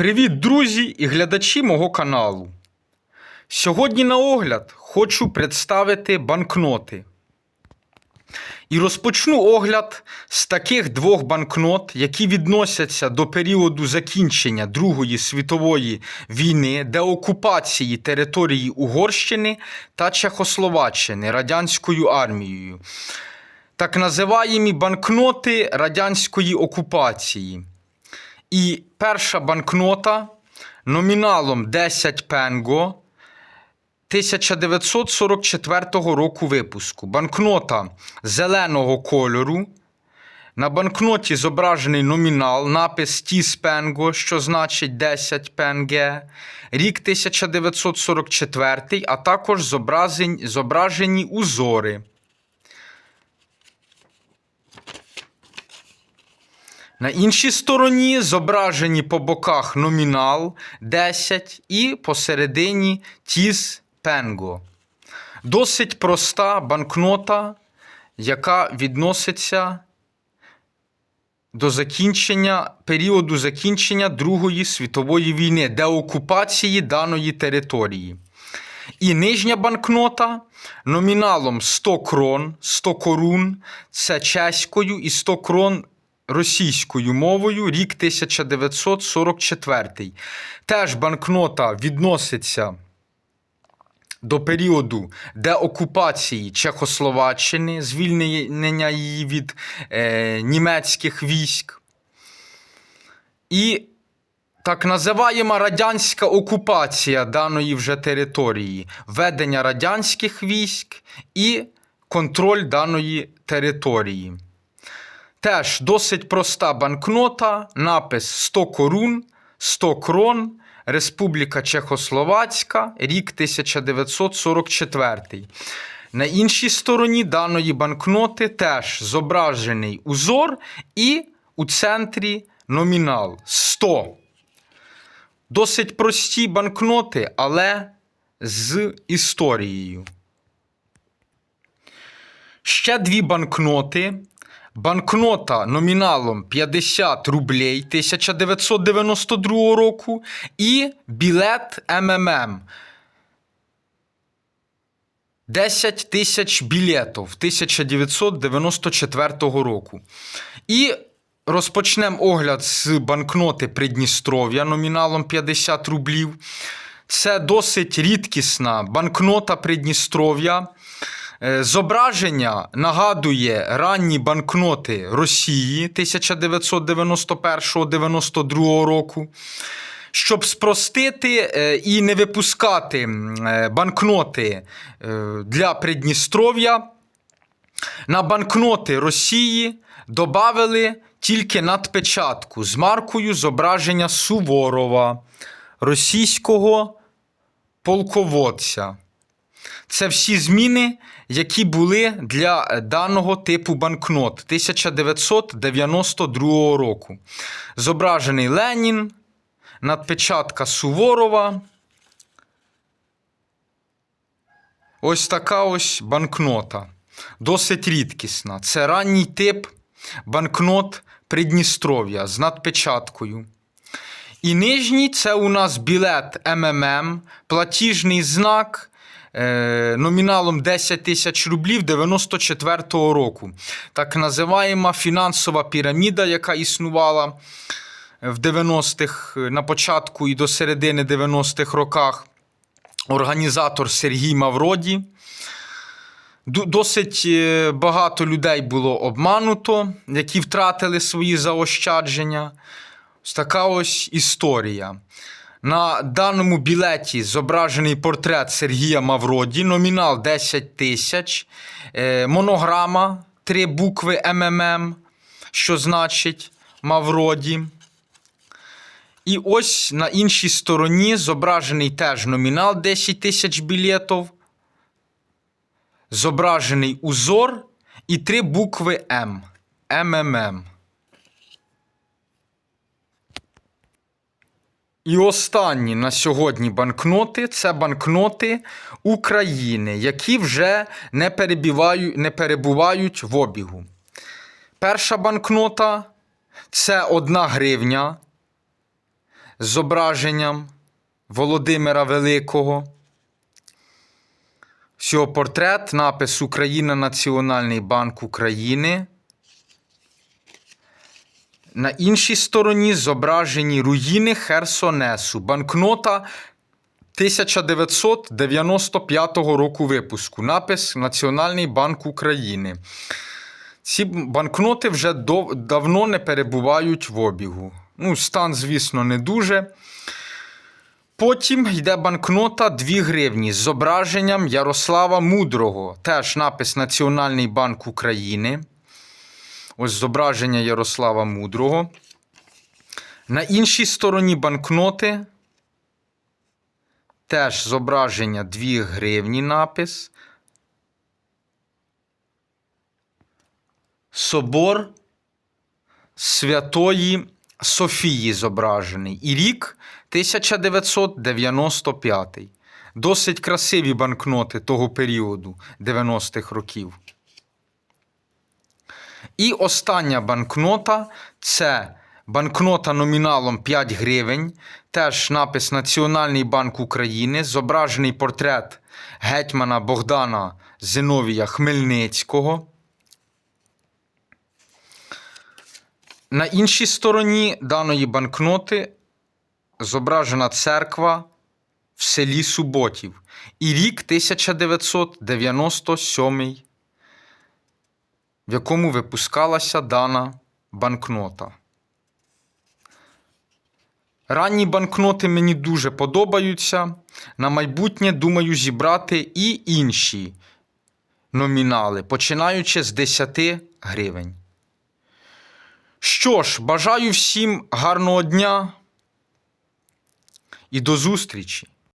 Привіт, друзі і глядачі мого каналу. Сьогодні на огляд хочу представити банкноти. І розпочну огляд з таких двох банкнот, які відносяться до періоду закінчення Другої світової війни, деокупації території Угорщини та Чехословаччини радянською армією. Так називаємі банкноти радянської окупації. І перша банкнота номіналом 10 пенго 1944 року випуску. Банкнота зеленого кольору. На банкноті зображений номінал, напис Тіс Пенго, що значить 10 пенге, рік 1944, а також зображені, узори. На іншій стороні зображені по боках номінал 10 і посередині тіс пенго. Досить проста банкнота, яка відноситься до закінчення періоду закінчення Другої світової війни, деокупації даної території. І нижня банкнота номіналом 100 крон, 100 корун, це чеською і 100 крон російською мовою, рік 1944. Теж банкнота відноситься до періоду деокупації Чехословаччини, звільнення її від е, німецьких військ. І так називаємо радянська окупація даної вже території, введення радянських військ і контроль даної території. Теж досить проста банкнота, напис 100 корун, 100 крон, Республіка Чехословацька, рік 1944. На іншій стороні даної банкноти теж зображений узор і у центрі номінал 100. Досить прості банкноти, але з історією. Ще дві банкноти. Банкнота номіналом 50 рублей 1992 року і білет МММ 10 тисяч білетів 1994 року. І розпочнемо огляд з банкноти Придністров'я номіналом 50 рублів. Це досить рідкісна банкнота Придністров'я. Е, Зображення нагадує ранні банкноти Росії 1991-92 року. Щоб спростити е, і не випускати е, банкноти для Придністров'я, на банкноти Росії додали тільки надпечатку з маркою зображення Суворова, російського полководця. Це всі зміни, які були для е, даного типу банкнот 1992 року. Зображений Ленін, надпечатка Суворова. Ось така ось банкнота. Досить рідкісна. Це ранній тип банкнот Придністров'я з надпечаткою. І нижній це у нас білет МММ, платіжний знак е, номіналом 10 тисяч рублів 94-го року. Так називаємо фінансова піраміда, яка існувала в 90-х, на початку і до середини 90-х роках. Організатор Сергій Мавроді. Досить е, багато людей було обмануто, які втратили свої заощадження. Ось така ось історія. На даному білеті зображений портрет Сергія Мавроді, номінал 10 тисяч, е, монограма, три букви МММ, що значить Мавроді. І ось на іншій стороні зображений теж номінал 10 тисяч білетів, зображений узор і три букви М. МММ. І останні на сьогодні банкноти це банкноти України, які вже не, перебивають, не перебувають в обігу. Перша банкнота це 1 гривня з зображенням Володимира Великого. Всього портрет, напис Україна Національний банк України. На іншій стороні зображені руїни Херсонесу. Банкнота 1995 року випуску. Напис Національний банк України. Ці банкноти вже дов- давно не перебувають в обігу. Ну, стан, звісно, не дуже. Потім йде банкнота 2 гривні з зображенням Ярослава Мудрого. Теж напис Національний банк України. Ось зображення Ярослава Мудрого. На іншій стороні банкноти теж зображення 2 гривні напис. Собор Святої Софії зображений. І рік 1995. Досить красиві банкноти того періоду 90-х років. І остання банкнота це банкнота номіналом 5 гривень. Теж напис Національний банк України, зображений портрет гетьмана Богдана Зиновія Хмельницького. На іншій стороні даної банкноти зображена церква в селі Суботів. І рік 1997, в якому випускалася дана банкнота. Ранні банкноти мені дуже подобаються. На майбутнє думаю зібрати і інші номінали, починаючи з 10 гривень. Що ж, бажаю всім гарного дня і до зустрічі!